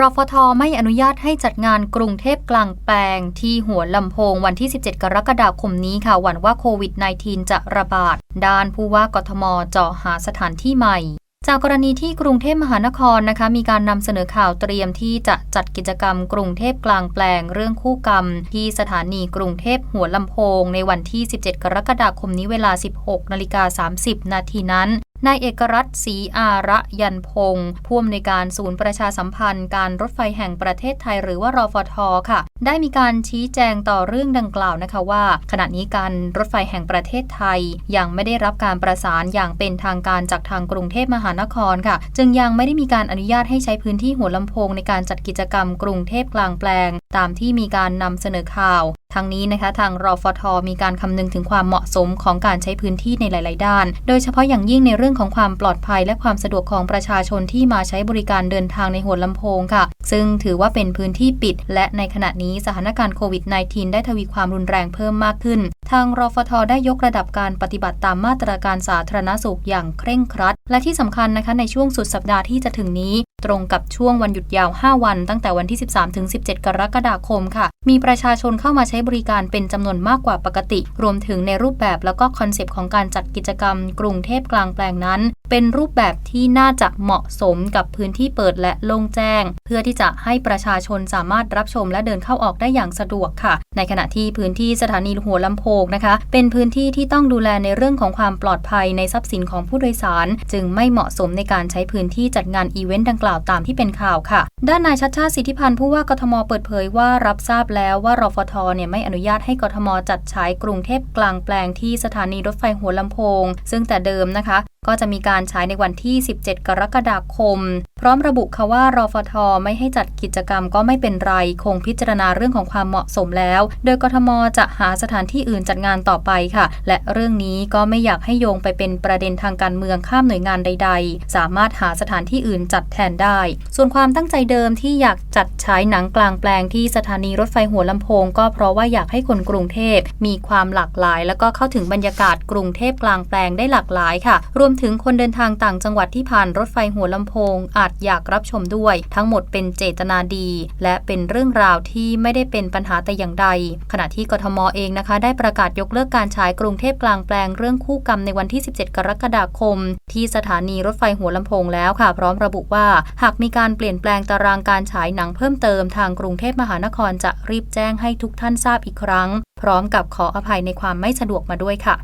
รฟทไม่อนุญาตให้จัดงานกรุงเทพกลางแปลง ที่หัวลำโพงวันที่ 17 กรกฎาคมนี้ค่ะหวั่นว่าโควิด -19 จะระบาด ด้านผู้ว่ากทมเจาะหาสถานที่ใหม่ จากกรณีที่กรุงเทพมหานครนะคะมีการนำเสนอข่าวเตรียมที่จะจัดกิจกรรมกรุงเทพกลางแปลง เรื่องคู่กรรม ที่สถานีกรุงเทพหัวลำโพง ในวันที่ 17 กรกฎาคมนี้เวลา 16นาฬิกา30 นาทีนั้น นายเอกรัตศรีอาระยันพงศ์ผู้อำนวยการศูนย์ประชาสัมพันธ์การรถไฟแห่งประเทศไทยหรือว่ารอฟทค่ะ ได้มีการชี้แจงต่อเรื่องดังกล่าวนะคะว่า ขณะนี้การรถไฟแห่งประเทศไทย ยังไม่ได้รับการประสานอย่างเป็นทางการจากทางกรุงเทพมหานครค่ะ จึงยังไม่ได้มีการอนุญาตให้ใช้พื้นที่หัวลำโพงในการจัดกิจกรรมกรุงเทพกลางแปลง ตามที่มีการนำเสนอข่าว ทั้งนี้นะคะทางรอฟทมีการคำนึงถึงความเหมาะสมของการใช้พื้นที่ในหลาย ๆ ด้าน โดยเฉพาะอย่างยิ่งในเรื่องของความปลอดภัย และความสะดวกของประชาชนที่มาใช้บริการเดินทางในหัวลำโพงค่ะ ซึ่งถือว่าเป็นพื้นที่ปิด และในขณะนี้สถานการณ์โควิด -19 ได้ทวีความรุนแรงเพิ่มมากขึ้น ทางรอฟทได้ยกระดับการปฏิบัติตามมาตรการสาธารณสุขอย่างเคร่งครัด และที่สำคัญนะคะในช่วงสุดสัปดาห์ที่จะถึงนี้ ตรงกับช่วงวันหยุดยาว 5 วัน ตั้งแต่วันที่ 13 ถึง 17 กรกฎาคมค่ะ มีประชาชนเข้ามาใช้บริการเป็นจำนวนมากกว่าปกติ รวมถึงในรูปแบบแล้วก็คอนเซปต์ของการจัดกิจกรรม กรุงเทพกลางแปลงนั้น เป็นรูปแบบที่น่าจะเหมาะสมกับพื้นที่เปิดและโล่งแจ้ง เพื่อที่จะให้ประชาชนสามารถรับชมและเดินเข้าออกได้อย่างสะดวกค่ะ ในขณะที่พื้นที่สถานีหัวลำโพงนะคะ เป็นพื้นที่ที่ต้องดูแลในเรื่องของความปลอดภัยในทรัพย์สินของผู้โดยสาร จึงไม่เหมาะสมในการใช้พื้นที่จัดงานอีเวนต์ดังกล่าวตามที่เป็นข่าวค่ะ ด้านนายชัดชาติสิทธิพันธ์ผู้ว่ากทมเปิดเผยว่ารับทราบแล้วว่ารฟทเนี่ยไม่อนุญาตให้กทมจัดฉายกรุงเทพกลางแปลงที่สถานีรถไฟหัวลำโพง ซึ่งแต่เดิมนะคะก็จะมีการใช้ในวันที่ 17 กรกฎาคม พร้อมระบุค่ะว่ารฟท ไม่ให้จัดกิจกรรมก็ไม่เป็นไร คงพิจารณาเรื่องของความเหมาะสมแล้ว โดยกทมจะหาสถานที่อื่นจัดงานต่อไปค่ะ และเรื่องนี้ก็ไม่อยากให้โยงไปเป็นประเด็นทางการเมืองข้ามหน่วยงานใด ๆ สามารถหาสถานที่อื่นจัดแทนได้ ส่วนความตั้งใจเดิมที่อยากจัดฉายหนังกลางแปลงที่สถานีรถไฟหัวลำโพง ก็เพราะว่าอยากให้คนกรุงเทพมีความหลากหลาย แล้วก็เข้าถึงบรรยากาศกรุงเทพกลางแปลงได้หลากหลายค่ะ รวมถึงคนเดินทางต่างจังหวัดที่ผ่านรถไฟหัวลำโพง อาจอยากรับชมด้วย ทั้งหมดเป็นเจตนาดี และเป็นเรื่องราวที่ไม่ได้เป็นปัญหาแต่อย่างใด ขณะที่กทมเองนะคะ ได้ประกาศยกเลิกการฉายกรุงเทพกลางแปลงเรื่องคู่กรรมในวันที่ 17 กรกฎาคม ที่สถานีรถไฟหัวลำโพงแล้วค่ะ พร้อมระบุว่าหากมีการเปลี่ยนแปลงตารางการฉายหนังเพิ่มเติมทางกรุงเทพมหานครจะรีบแจ้งให้ทุกท่านทราบอีกครั้ง พร้อมกับขออภัยในความไม่สะดวกมาด้วยค่ะ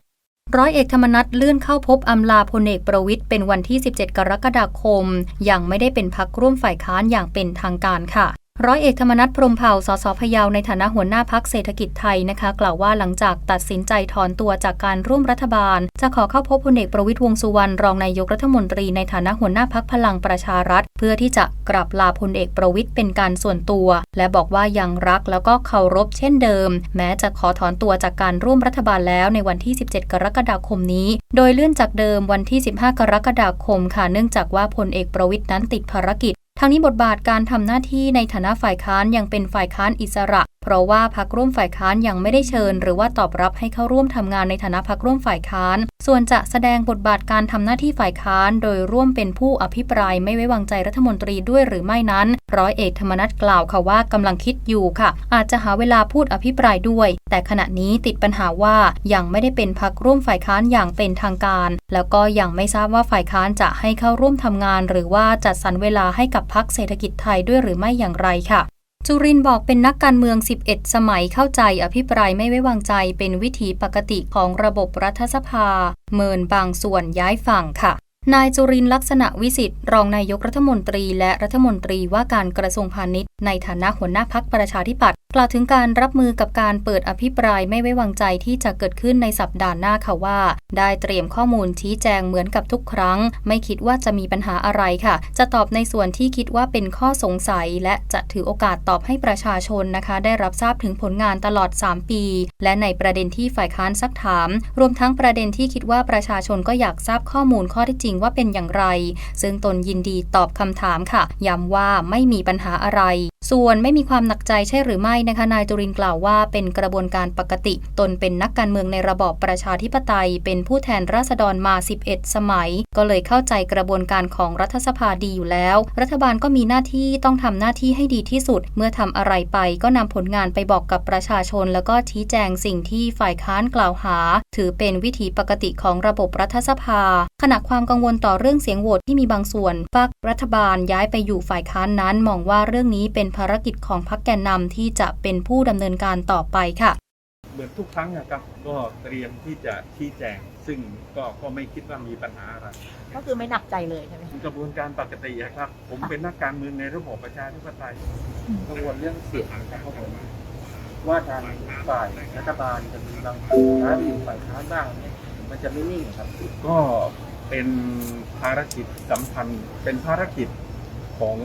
ร้อยเอกธรรมนัฐเลื่อนเข้าพบอำลาพลเอกประวิทย์เป็นวันที่ 17 กรกฎาคม ยังไม่ได้เป็นพักร่วมฝ่ายค้านอย่างเป็นทางการค่ะ ร้อยเอกธรรมนัฐพรมเผ่า สสพยาวในฐานะหัวหน้าพักเศรษฐกิจไทยนะคะ กล่าวว่าหลังจากตัดสินใจถอนตัวจากการร่วมรัฐบาล จะขอเข้าพบพลเอกประวิตยวงสุวรรณรองนายกรัฐมนตรีในฐานะหัวหน้าพักพลังประชารัฐ เพื่อที่จะกลับลาพลเอกประวิตยเป็นการส่วนตัว และบอกว่ายังรักแล้วก็เคารพเช่นเดิม แม้จะขอถอนตัวจากการร่วมรัฐบาลแล้วในวันที่ 17 กรกฎาคมนี้ โดยเลื่อนจากเดิมวันที่ 15 กรกฎาคมค่ะเนื่องจากว่าพลเอกประวิตยนั้นติดภารกิจ ทางนี้บทบาทการทำหน้าที่ในฐานะฝ่ายค้านยังเป็นฝ่ายค้านอิสระ เพราะว่าพักร่วมฝ่ายค้านยังไม่ได้เชิญ หรือว่าตอบรับให้เข้าร่วมทำงานในฐานะพักร่วมฝ่ายค้าน ส่วนจะแสดงบทบาทการทำหน้าที่ฝ่ายค้าน โดยร่วมเป็นผู้อภิปรายไม่ไว้วางใจรัฐมนตรีด้วยหรือไม่นั้น ร้อยเอกธรรมนัฐกล่าวค่ะว่ากำลังคิดอยู่ค่ะ อาจจะหาเวลาพูดอภิปรายด้วย แต่ขณะนี้ติดปัญหาว่ายังไม่ได้เป็นพักร่วมฝ่ายค้านอย่างเป็นทางการ แล้วก็ยังไม่ทราบว่าฝ่ายค้านจะให้เข้าร่วมทำงาน หรือว่าจัดสรรเวลาให้กับพักเศรษฐกิจไทยด้วยหรือไม่อย่างไรค่ะ จุรินบอกเป็นนักการเมือง 11 สมัยเข้าใจอภิปรายไม่ไว้วางใจเป็นวิถีปกติของระบบรัฐสภา เมินบางส่วนย้ายฝั่งค่ะ นายจุรินลักษณะวิสิทธิ์รองนายกรัฐมนตรีและรัฐมนตรีว่าการกระทรวงพาณิชย์ ในฐานะหัวหน้าพักประชาธิปัตย์ กล่าวถึงการรับมือกับการเปิดอภิปรายไม่ไว้วางใจที่จะเกิดขึ้นในสัปดาห์หน้าค่ะว่า ได้เตรียมข้อมูลชี้แจงเหมือนกับทุกครั้ง ไม่คิดว่าจะมีปัญหาอะไรค่ะ จะตอบในส่วนที่คิดว่าเป็นข้อสงสัย และจะถือโอกาสตอบให้ประชาชนนะคะ ได้รับทราบถึงผลงานตลอด 3 ปี และในประเด็นที่ฝ่ายค้านซักถาม รวมทั้งประเด็นที่คิดว่าประชาชนก็อยากทราบข้อมูลข้อที่จริงว่าเป็นอย่างไร ซึ่งตนยินดีตอบคำถามค่ะย้ำว่าไม่มีปัญหาอะไรส่วนไม่มีความหนักใจใช่หรือไม่นะคะนายจุรินกล่าวว่าเป็นกระบวนการปกติ ตนเป็นนักการเมืองในระบอบประชาธิปไตย เป็นผู้แทนราษฎรมา 11 สมัย ก็เลยเข้าใจกระบวนการของรัฐสภาดีอยู่แล้ว รัฐบาลก็มีหน้าที่ต้องทำหน้าที่ให้ดีที่สุด เมื่อทำอะไรไปก็นำผลงานไปบอกกับประชาชน แล้วก็ชี้แจงสิ่งที่ฝ่ายค้านกล่าวหา ถือเป็นวิถีปกติของระบบรัฐสภาขณะความกังวลต่อเรื่องเสียงโหวตที่มีบางส่วนฝากรัฐบาลย้ายไปอยู่ฝ่ายค้านนั้น มองว่าเรื่องนี้เป็นภารกิจของพรรคแกนนำที่จะเป็นผู้ดำเนินการต่อไปค่ะ เหมือนทุกครั้งนะครับก็เตรียมที่จะชี้แจง ซึ่งก็ก็ไม่คิดว่ามีปัญหาอะไรก็คือไม่หนักใจเลยใช่ไหมคะกระบวนการปกติอะครับ ผมเป็นนักการเมืองในระบอบประชาธิปไตยกังวลเรื่องเสียงนะครับผมว่าทางฝ่ายรัฐบาลจะมีบางฝ่ายค้านอยู่ฝ่ายค้านบ้างเนี่ยมันจะไม่นิ่งครับ ก็ เป็นภารกิจสำคัญ เป็นภารกิจของ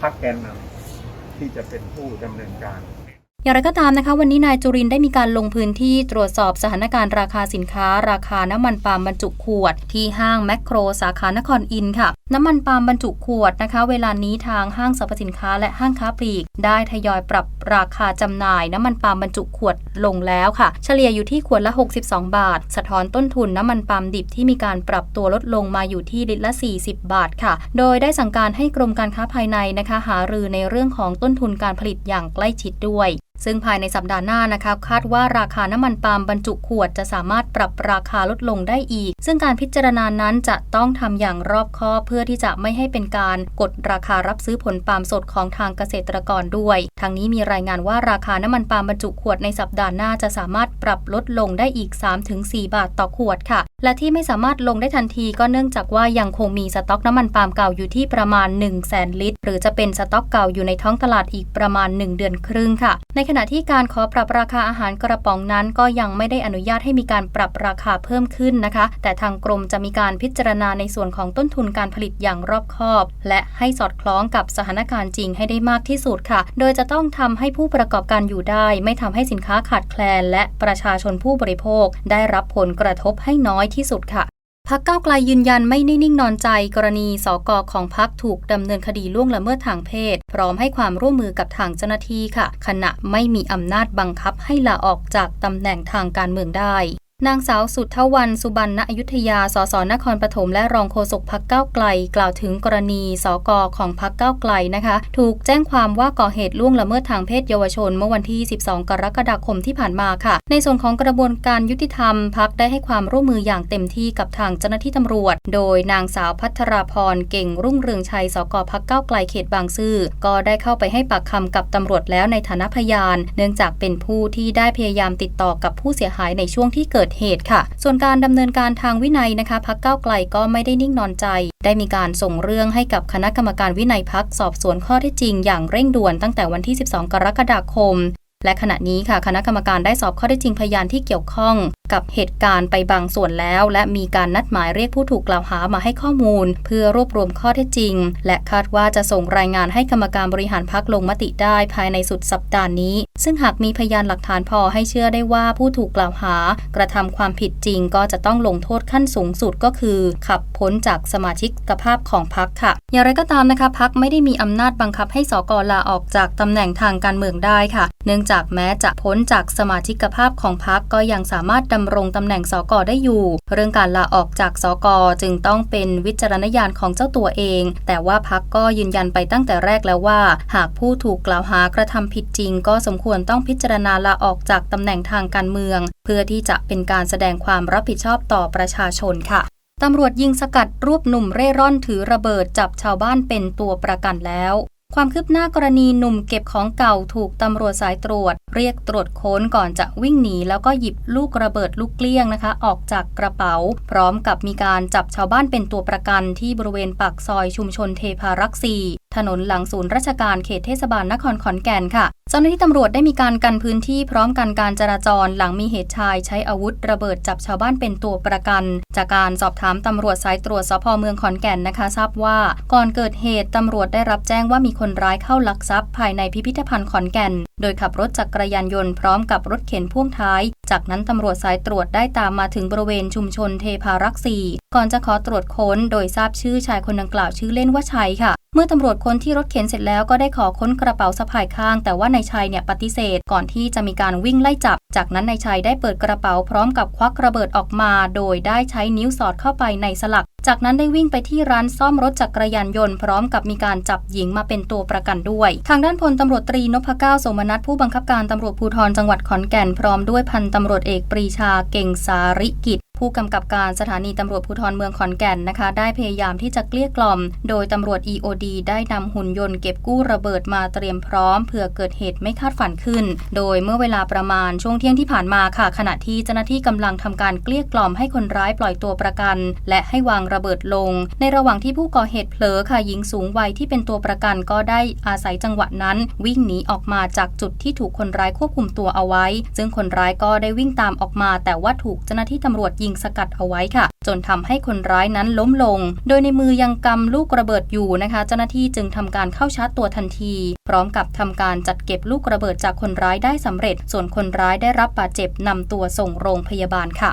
พรรคแกนนำที่จะเป็นผู้ดำเนินการ อย่างไรก็ตามนะคะ วันนี้นายจุรินได้มีการลงพื้นที่ตรวจสอบสถานการณ์ราคาสินค้า ราคาน้ำมันปาล์มบรรจุขวด ที่ห้างแมคโครสาขานครอินค่ะ น้ำมันปาล์มบรรจุขวดนะคะ เวลานี้ทางห้างสรรพสินค้าและห้างค้าปลีก ได้ทยอยปรับราคาจำหน่าย น้ำมันปาล์มบรรจุขวดลงแล้วค่ะ เฉลี่ยอยู่ที่ขวดละ 62 บาท สะท้อนต้นทุนน้ำมันปาล์มดิบที่มีการปรับตัวลดลงมาอยู่ที่ลิตรละ 40 บาทค่ะ โดยได้สั่งการให้กรมการค้าภายในนะคะ หารือในเรื่องของต้นทุนการผลิตอย่างใกล้ชิดด้วยซึ่งภายในสัปดาห์หน้านะคะคาดว่าราคาน้ำมันปาล์มบรรจุขวดจะสามารถปรับราคาลดลงได้อีก ซึ่งการพิจารณานั้นจะต้องทำอย่างรอบคอบเพื่อที่จะไม่ให้เป็นการกดราคารับซื้อผลปาล์มสดของทางเกษตรกรด้วยทางนี้มีรายงานว่าราคาน้ำมันปาล์มบรรจุขวดในสัปดาห์หน้าจะสามารถปรับลดลงได้อีก 3-4 บาทต่อขวดค่ะ และที่ไม่สามารถลงได้ทันทีก็เนื่องจากว่ายังคงมีสต็อกน้ำมันปาล์มเก่าอยู่ที่ประมาณ 1 0 0 0 0แลิตร หรือจะเป็นสต็อกเก่าอยู่ในท้องตลาดอีกประมาณ 1 เดือนครึ่งค่ะ ในขณะที่การขอปรับราคาอาหารกระป๋องนั้น ก็ยังไม่ได้อนุญาตให้มีการปรับราคาเพิ่มขึ้นนะคะ แต่ทางกรมจะมีการพิจารณาในส่วนของต้นทุนการผลิตอย่างรอบคอบ และให้สอดคล้องกับสถานการณ์จริงให้ได้มากที่สุดค่ะ โดยจะต้องทำให้ผู้ประกอบการอยู่ได้ ไม่ทำให้สินค้าขาดแคลน และประชาชนผู้บริโภค ได้รับผลกระทบให้น้อยที่สุดค่ะ พักเก้าไกลยืนยันไม่นิ่งนอนใจกรณีสกของพักถูกดำเนินคดีล่วงละเมิดทางเพศ พร้อมให้ความร่วมมือกับทางเจ้าหน้าที่ค่ะ ขณะไม่มีอำนาจบังคับให้ลาออกจากตำแหน่งทางการเมืองได้ นางสาวสุทธวันสุบรรณอยุธยา สสนครปฐมและรองโฆษกพักเก้าไกล กล่าวถึงกรณีสกของพักเก้าไกลนะคะ ถูกแจ้งความว่าก่อเหตุล่วงละเมิดทางเพศเยาวชน เมื่อวันที่ 12 กรกฎาคมที่ผ่านมาค่ะ ในส่วนของกระบวนการยุติธรรมพักได้ให้ความร่วมมืออย่างเต็มที่กับทางเจ้าหน้าที่ตำรวจ โดยนางสาวพัทราพรเก่งรุ่งเรืองชัยสกพักเก้าไกลเขตบางซื่อก็ได้เข้าไปให้ปากคำกับตำรวจแล้วในฐานะพยาน เนื่องจากเป็นผู้ที่ได้พยายามติดต่อกับผู้เสียหายในช่วงที่เกิดเหตุค่ะ ส่วนการดำเนินการทางวินัยนะคะพักเก้าไกลก็ไม่ได้นิ่งนอนใจ ได้มีการส่งเรื่องให้กับคณะกรรมการวินัยพักสอบสวนข้อเท็จจริงอย่างเร่งด่วนตั้งแต่วันที่ 12 กรกฎาคม และขณะนี้ค่ะ คณะกรรมการได้สอบข้อเท็จจริงพยานที่เกี่ยวข้อง กับเหตุการณ์ไปบางส่วนแล้ว และมีการนัดหมายเรียกผู้ถูกกล่าวหามาให้ข้อมูล เพื่อรวบรวมข้อเท็จจริง และคาดว่าจะส่งรายงานให้กรรมการบริหารพักลงมติได้ภายในสุดสัปดาห์นี้ ซึ่งหากมีพยานหลักฐานพอให้เชื่อได้ว่าผู้ถูกกล่าวหา กระทำความผิดจริงก็จะต้องลงโทษขั้นสูงสุดก็คือ ขับพ้นจากสมาชิกภาพของพักค่ะ อย่างไรก็ตามนะคะพักไม่ได้มีอำนาจบังคับให้สกลาออกจากตำแหน่งทางการเมืองได้ค่ะ เนื่องจากแม้จะพ้นจากสมาชิกภาพของพักก็ยังสามารถดำรงตำแหน่งสกได้อยู่ เรื่องการลาออกจากสกจึงต้องเป็นวิจารณญาณของเจ้าตัวเอง แต่ว่าพักก็ยืนยันไปตั้งแต่แรกแล้วว่า หากผู้ถูกกล่าวหากระทำผิดจริง ก็สมควรต้องพิจารณาลาออกจากตำแหน่งทางการเมือง เพื่อที่จะเป็นการแสดงความรับผิดชอบต่อประชาชนค่ะตำรวจยิงสกัดรูปหนุ่มเร่ร่อนถือระเบิดจับชาวบ้านเป็นตัวประกันแล้วความคืบหน้ากรณีหนุ่มเก็บของเก่าถูกตำรวจสายตรวจ เรียกตรวจค้นก่อนจะวิ่งหนีแล้วก็หยิบลูกระเบิดลูกเกลี้ยงนะคะ ออกจากกระเป๋า พร้อมกับมีการจับชาวบ้านเป็นตัวประกันที่บริเวณปากซอยชุมชนเทพารักษ์4ถนนหลังศูนย์ราชการเขตเทศบาลนครขอนแก่นค่ะ เจ้าหน้าที่ตำรวจได้มีการกันพื้นที่พร้อมกันการจราจรหลังมีเหตุชายใช้อาวุธระเบิดจับชาวบ้านเป็นตัวประกัน จากการสอบถามตำรวจสายตรวจสพเมืองขอนแก่นนะคะ ทราบว่าก่อนเกิดเหตุตำรวจได้รับแจ้งว่ามีคนร้ายเข้าลักทรัพย์ภายในพิพิธภัณฑ์ขอนแก่น โดยขับรถจักรยานยนต์พร้อมกับรถเข็นพ่วงท้าย จากนั้นตำรวจสายตรวจได้ตามมาถึงบริเวณชุมชนเทพารักษ์4ก่อนจะขอตรวจค้น โดยทราบชื่อชายคนดังกล่าวชื่อเล่นว่าชัยค่ะ เมื่อตำรวจค้นที่รถเข็นเสร็จแล้วก็ได้ขอค้นกระเป๋าสะพายข้าง แต่ว่านายชัยเนี่ยปฏิเสธ ก่อนที่จะมีการวิ่งไล่จับ จากนั้นนายชัยได้เปิดกระเป๋าพร้อมกับควักระเบิดออกมา โดยได้ใช้นิ้วสอดเข้าไปในสลัก จากนั้นได้วิ่งไปที่ร้านซ่อมรถจักรยานยนต์พร้อมกับมีการจับหญิงมาเป็นตัวประกันด้วย ทางด้านพลตำรวจตรีนพเก้าสมนัสผู้บังคับการตำรวจภูธรจังหวัดขอนแก่นพร้อมด้วยพันตำรวจเอกปรีชาเก่งสาริกิจผู้กำกับการสถานีตำรวจภูธรเมืองขอนแก่นนะคะ ได้พยายามที่จะเกลี้ยกล่อม โดยตำรวจ EOD ได้นำหุ่นยนต์เก็บกู้ระเบิดมาเตรียมพร้อมเผื่อเกิดเหตุไม่คาดฝันขึ้น โดยเมื่อเวลาประมาณช่วงเที่ยงที่ผ่านมาค่ะ ขณะที่เจ้าหน้าที่กำลังทำการเกลี้ยกล่อมให้คนร้ายปล่อยตัวประกัน และให้วางระเบิดลง ในระหว่างที่ผู้ก่อเหตุเผลอค่ะหญิงสูงวัยที่เป็นตัวประกันก็ได้อาศัยจังหวะนั้น วิ่งหนีออกมาจากจุดที่ถูกคนร้ายควบคุมตัวเอาไว้ ซึ่งคนร้ายก็ได้วิ่งตามออกมา แต่ว่าถูกเจ้าหน้าที่ตำรวจยิงสกัดเอาไว้ค่ะ จนทำให้คนร้ายนั้นล้มลง โดยในมือยังกำลูกระเบิดอยู่นะคะ เจ้าหน้าที่จึงทำการเข้าชาร์จตัวทันที พร้อมกับทำการจัดเก็บลูกระเบิดจากคนร้ายได้สำเร็จ ส่วนคนร้ายได้รับบาดเจ็บนำตัวส่งโรงพยาบาลค่ะ